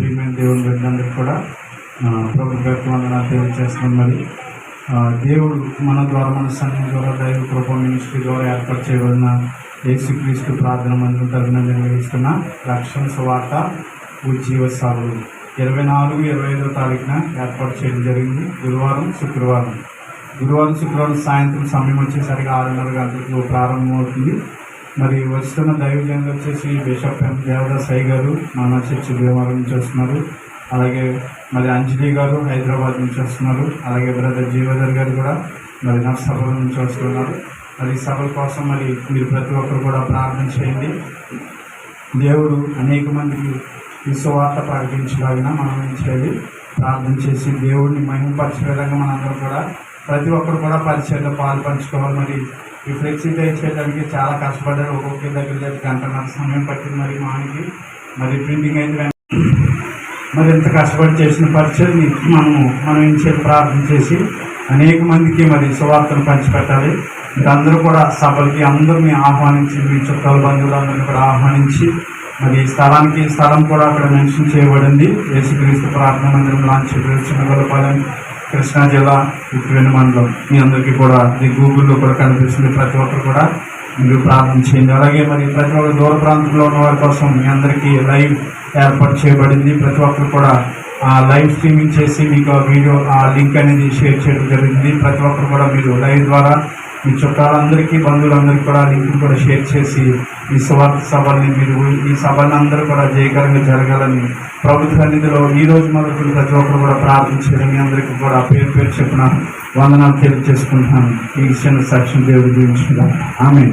ప్రియమైన దేవుని బిడ్డలందరికీ కూడా ఆ, ప్రభు గారికి వందనాలు తెలియజేస్తున్నాం మరి. దేవుడు మన ద్వారా మన సంఘం ద్వారా దైవ కృప మినిస్ట్రీ ద్వారా ఏర్పాటు చేయబడిన యేసుక్రీస్తు ప్రార్థన మందిరం తరఫున నిర్వహిస్తున్న రక్షణ సువార్త ఉజ్జీవ సభలు ఇరవై నాలుగు ఇరవై ఐదో తారీఖున ఏర్పాటు చేయడం జరిగింది. గురువారం శుక్రవారం. గురువారం శుక్రవారం సాయంత్రం సమయం వచ్చేసరికి ఆరున్నర గంటలకు ప్రారంభమవుతుంది. మరి వస్తున్న దైవజనులు వచ్చేసి బిషప్ ఎం. దేవదాస్ అయ్య గారు నానా చర్చి దేవాలయం నుంచి వస్తున్నారు. అలాగే మరి అంజలి గారు హైదరాబాద్ నుంచి వస్తున్నారు. అలాగే బ్రదర్ జీవధర్ గారు కూడా మరి నర్సాపురం నుంచి వస్తున్నారు. మరి ఈ సభల కోసం మరి మీరు ప్రతి ఒక్కరు కూడా ప్రార్థన చేయండి. దేవుడు అనేక మందికి ఈ ప్రకటించగలిగిన మనం ఏం చేయాలి ప్రార్థన చేసి దేవుడిని మహిమపరిచే విధంగా మనందరం కూడా ప్రతి ఒక్కరు కూడా పరిచయంలో పాలు పంచుకోవాలి మరి ఈ ఫ్లెక్సీ చేయడానికి చాలా కష్టపడ్డారు. ఒక్కొక్క దగ్గర దగ్గర గంటన్నర సమయం పట్టింది మరి మానికి. మరి ప్రింటింగ్ అయితే మరి ఇంత కష్టపడి చేసిన పరిచయం మనము మనం ఇచ్చే ప్రార్థన చేసి అనేక మందికి మరి సువార్తను పంచిపెట్టాలి. మీరు అందరూ కూడా సభలకి అందరినీ ఆహ్వానించి మీ చుట్టాల బంధువులందరినీ కూడా ఆహ్వానించి మరి ఈ స్థలానికి స్థలం కూడా అక్కడ మెన్షన్ చేయబడింది. యేసుక్రీస్తు ప్రార్థన మందిరం లాంచ్ చిన్నగొల్లపాలెం కృష్ణా జిల్లా ఉప్పివెండి మండలం. మీ అందరికీ కూడా ఇది గూగుల్లో కూడా కనిపిస్తుంది. ప్రతి ఒక్కరు కూడా మీరు ప్రార్థన చేయండి. అలాగే మరి ప్రతి ఒక్క దూర ప్రాంతంలో ఉన్న వారి కోసం మీ అందరికీ లైవ్ ఏర్పాటు చేయబడింది. ప్రతి ఒక్కరు కూడా లైవ్ స్ట్రీమింగ్ చేసి మీకు ఆ వీడియో ఆ లింక్ అనేది షేర్ చేయడం జరిగింది. ప్రతి ఒక్కరు కూడా మీరు లైవ్ ద్వారా మీ చుట్టాలందరికీ బంధువులందరికీ కూడా లింక్ కూడా షేర్ చేసి ఈ స్వార్థ సభల్ని మీరు ఈ సభలను అందరూ కూడా జయకరంగా జరగాలని ప్రభుత్వ సన్నిధిలో ఈ రోజు మొదలు ప్రతి ఒక్కరు కూడా ప్రార్థించడం మీ అందరికీ కూడా పేరు పేరు చెప్పిన వందనాలు తెలియజేసుకుంటున్నాను. ఈ చిన్న సాక్ష్యం దేవుడు దీవించుకుంటాం ఆమె